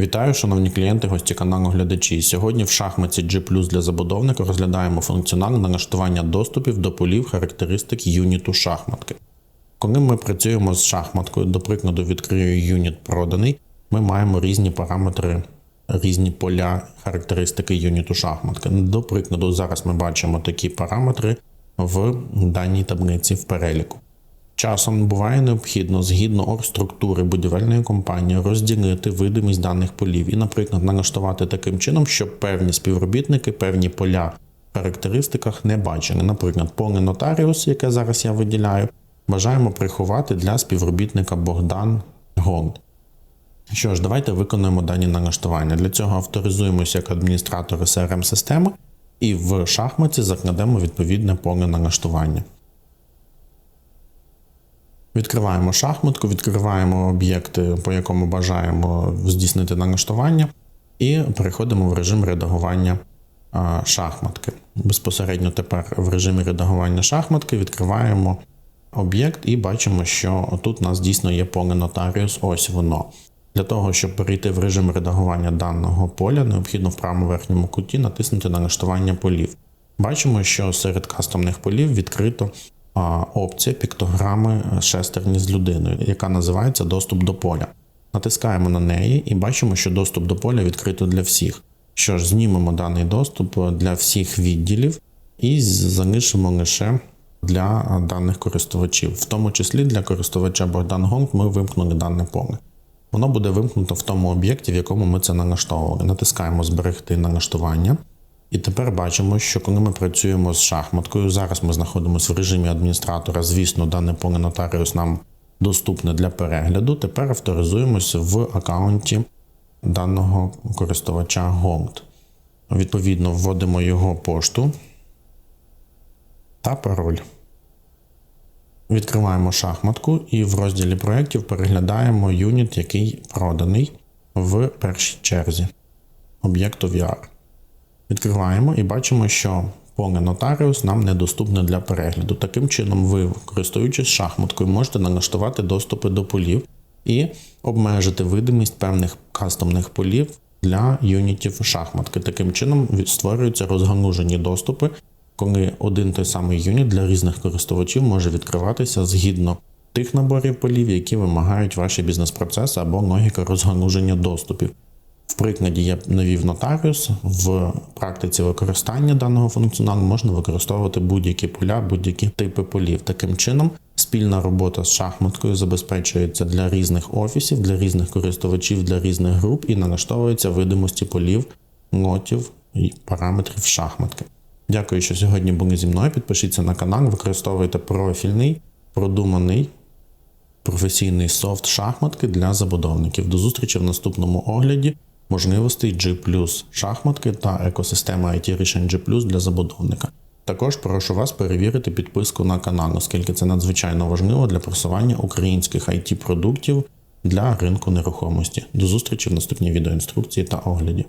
Вітаю, шановні клієнти, гості каналу глядачі. Сьогодні в шахматі G для забудовника розглядаємо функціонал налаштування доступів до полів характеристик юніту шахматки. Коли ми працюємо з шахматкою, до прикладу, відкрию юніт проданий, ми маємо різні параметри, різні поля характеристики юніту шахматки. До прикладу, зараз ми бачимо такі параметри в даній таблиці в переліку. Часом буває необхідно згідно оргструктури будівельної компанії розділити видимість даних полів і, наприклад, налаштувати таким чином, щоб певні співробітники, певні поля в характеристиках не бачили. Наприклад, поле нотаріус, яке зараз я виділяю, бажаємо приховати для співробітника Богдан Голд. Що ж, давайте виконуємо дані налаштування. Для цього авторизуємося як адміністратори crm системи і в шахматі закладемо відповідне поле налаштування. Відкриваємо шахматку, відкриваємо об'єкти, по якому бажаємо здійснити налаштування, і переходимо в режим редагування шахматки. Безпосередньо тепер в режимі редагування шахматки відкриваємо об'єкт і бачимо, що тут у нас дійсно є поле нотаріус, ось воно. Для того, щоб перейти в режим редагування даного поля, необхідно в правому верхньому куті натиснути налаштування полів. Бачимо, що серед кастомних полів відкрито опція піктограми шестерні з людиною, яка називається Доступ до поля. Натискаємо на неї і бачимо, що доступ до поля відкрито для всіх. Що ж, знімемо даний доступ для всіх відділів і залишимо лише для даних користувачів, в тому числі для користувача Богдан Гонг ми вимкнули дане поле. Воно буде вимкнуто в тому об'єкті, в якому ми це налаштовували. Натискаємо Зберегти налаштування. І тепер бачимо, що коли ми працюємо з шахматкою, зараз ми знаходимося в режимі адміністратора. Звісно, дане поле нотаріус нам доступне для перегляду. Тепер авторизуємося в аккаунті даного користувача Gold. Відповідно, вводимо його пошту та пароль. Відкриваємо шахматку і в розділі проєктів переглядаємо юніт, який проданий в першій черзі об'єкту VR. Відкриваємо і бачимо, що поле нотаріус нам недоступне для перегляду. Таким чином, ви, користуючись шахматкою, можете налаштувати доступи до полів і обмежити видимість певних кастомних полів для юнітів шахматки. Таким чином створюються розгалужені доступи, коли один той самий юніт для різних користувачів може відкриватися згідно тих наборів полів, які вимагають ваші бізнес-процеси або логіка розгалуження доступів. Прикладі я навів нотаріус. В практиці використання даного функціоналу можна використовувати будь-які поля, будь-які типи полів. Таким чином, спільна робота з шахматкою забезпечується для різних офісів, для різних користувачів, для різних груп і налаштовується видимості полів, лотів і параметрів шахматки. Дякую, що сьогодні були зі мною. Підпишіться на канал, використовуйте профільний, продуманий. Професійний софт шахматки для забудовників. До зустрічі в наступному огляді можливостей G+, шахматки та екосистема IT рішень G+, для забудовника. Також прошу вас перевірити підписку на канал, оскільки це надзвичайно важливо для просування українських IT продуктів для ринку нерухомості. До зустрічі в наступній відеоінструкції та огляді.